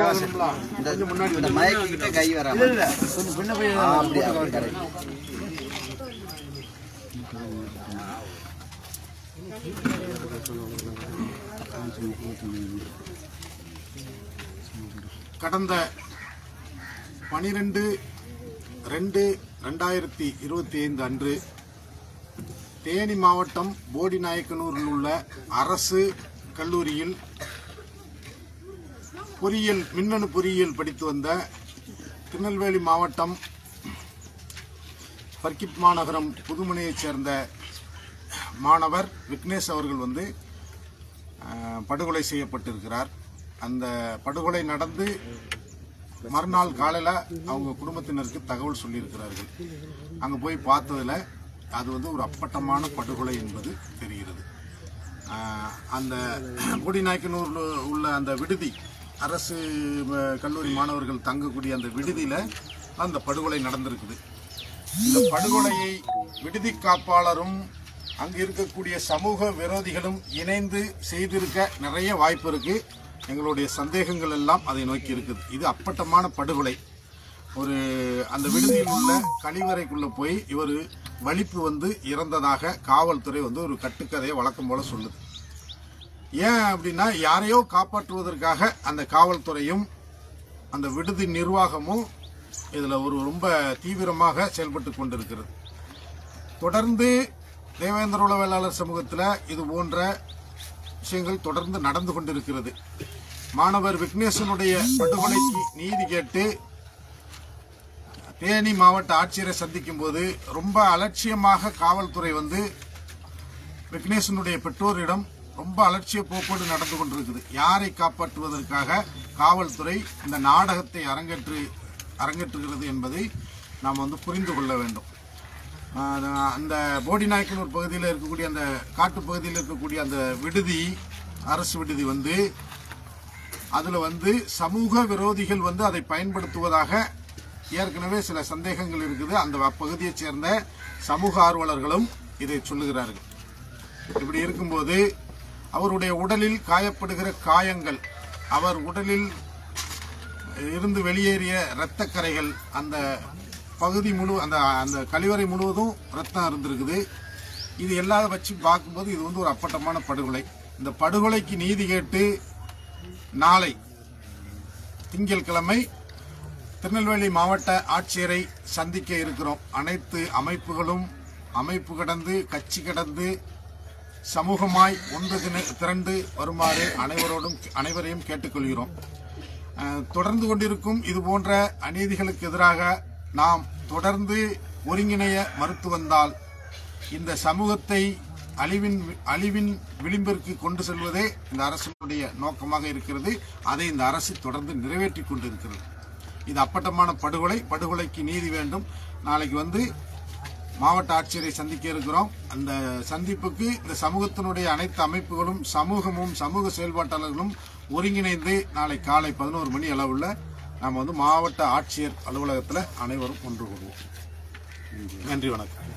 கொஞ்சம் முன்னாடி இந்த மயக்கிட்ட கை வர இல்ல இல்ல. கொஞ்சம் பின்ன போய் அப்படி அப்படி correct. கடந்த பனிரெண்டு ரெண்டு ரெண்டாயிரத்தி இருபத்தி ஐந்து அன்று தேனி மாவட்டம் போடிநாயக்கனூரில் உள்ள அரசு கல்லூரியில் பொறியியல் மின்னணு பொறியியல் படித்து வந்த திருநெல்வேலி மாவட்டம் பர்கிப் மாநகரம் புதுமனையைச் சேர்ந்த மாணவர் விக்னேஷ் அவர்கள் வந்து படுகொலை செய்யப்பட்டிருக்கிறார். அந்த படுகொலை நடந்து மறுநாள் காலையில் அவங்க குடும்பத்தினருக்கு தகவல் சொல்லியிருக்கிறார்கள். அங்கே போய் பார்த்ததில் அது வந்து ஒரு அப்பட்டமான படுகொலை என்பது தெரிகிறது. அந்த கொடிநாயக்கனூரில் உள்ள அந்த விடுதி அரசு கல்லூரி மாணவர்கள் தங்கக்கூடிய அந்த விடுதியில் அந்த படுகொலை நடந்திருக்குது. இந்த படுகொலையை விடுதி காப்பாளரும் அங்கு இருக்கக்கூடிய சமூக விரோதிகளும் இணைந்து செய்திருக்க நிறைய வாய்ப்பு இருக்கு. எங்களுடைய சந்தேகங்கள் எல்லாம் அதை நோக்கி இருக்குது. இது அப்பட்டமான படுகொலை. ஒரு அந்த விடுதியில் உள்ள கழிவறைக்குள்ளே போய் இவர் வலிப்பு வந்து இறந்ததாக காவல்துறை வந்து ஒரு கட்டுக்கதையை வழக்கம் போல சொல்லுது. ஏன் அப்படின்னா யாரையோ காப்பாற்றுவதற்காக அந்த காவல்துறையும் அந்த விடுதி நிர்வாகமும் இதில் ஒரு ரொம்ப தீவிரமாக செயல்பட்டு கொண்டிருக்கிறது. தொடர்ந்து தேவேந்திர உளவியலாளர் சமூகத்தில் இது போன்ற விஷயங்கள் தொடர்ந்து நடந்து கொண்டிருக்கிறது. மாணவர் விக்னேசனுடைய படுகொலைக்கு நீதி கேட்டு தேனி மாவட்ட ஆட்சியரை சந்திக்கும் போது ரொம்ப அலட்சியமாக காவல்துறை வந்து விக்னேசனுடைய பெற்றோரிடம் ரொம்ப அலட்சிய போக்கோடு நடந்து கொண்டிருக்குது. யாரை காப்பாற்றுவதற்காக காவல்துறை இந்த நாடகத்தை அரங்கேற்று அரங்கேற்றுகிறது என்பதை நாம் வந்து புரிந்து கொள்ள வேண்டும். அந்த போடிநாயக்கனூர் பகுதியில் இருக்கக்கூடிய அந்த காட்டு பகுதியில் இருக்கக்கூடிய அந்த விடுதி அரசு விடுதி வந்து அதில் வந்து சமூக விரோதிகள் வந்து அதை பயன்படுத்துவதாக ஏற்கனவே சில சந்தேகங்கள் இருக்குது. அந்த அப்பகுதியைச் சேர்ந்த சமூக ஆர்வலர்களும் இதை சொல்லுகிறார்கள். இப்படி இருக்கும்போது அவருடைய உடலில் காயப்படுகிற காயங்கள் அவர் உடலில் இருந்து வெளியேறிய இரத்தக்கரைகள் அந்த பகுதி முழு அந்த அந்த கழிவறை முழுவதும் ரத்தம் இருந்திருக்குது. இது எல்லாத வச்சு பார்க்கும்போது இது வந்து ஒரு அப்பட்டமான படுகொலை. இந்த படுகொலைக்கு நீதி கேட்டு நாளை திங்கள் கிழமை திருநெல்வேலி மாவட்ட ஆட்சியரை சந்திக்க இருக்கிறோம். அனைத்து அமைப்புகளும் அமைப்பு கடந்து கட்சி கடந்து சமூகமாய் ஒன்று தின- திரண்டு வருமாறு அனைவரோடும் அனைவரையும் கேட்டுக்கொள்கிறோம். தொடர்ந்து கொண்டிருக்கும் இது போன்ற அநீதிகளுக்கு எதிராக நாம் தொடர்ந்து ஒருங்கிணைய மறுத்து வந்தால் இந்த சமூகத்தை அழிவின் அழிவின் விளிம்பிற்கு கொண்டு செல்வதே இந்த அரசினுடைய நோக்கமாக இருக்கிறது. அதை இந்த அரசு தொடர்ந்து நிறைவேற்றி கொண்டிருக்கிறது. இது அப்பட்டமான படுகொலை. படுகொலைக்கு நீதி வேண்டும். நாளைக்கு வந்து மாவட்ட ஆட்சியரை சந்திக்க இருக்கிறோம். அந்த சந்திப்புக்கு இந்த சமூகத்தினுடைய அனைத்து அமைப்புகளும் சமூகமும் சமூக செயல்பாட்டாளர்களும் ஒருங்கிணைந்து நாளை காலை பதினோரு மணி அளவுல நாம் வந்து மாவட்ட ஆட்சியர் அலுவலகத்தில் அனைவரும் ஒன்று கூடுவோம். நன்றி வணக்கம்.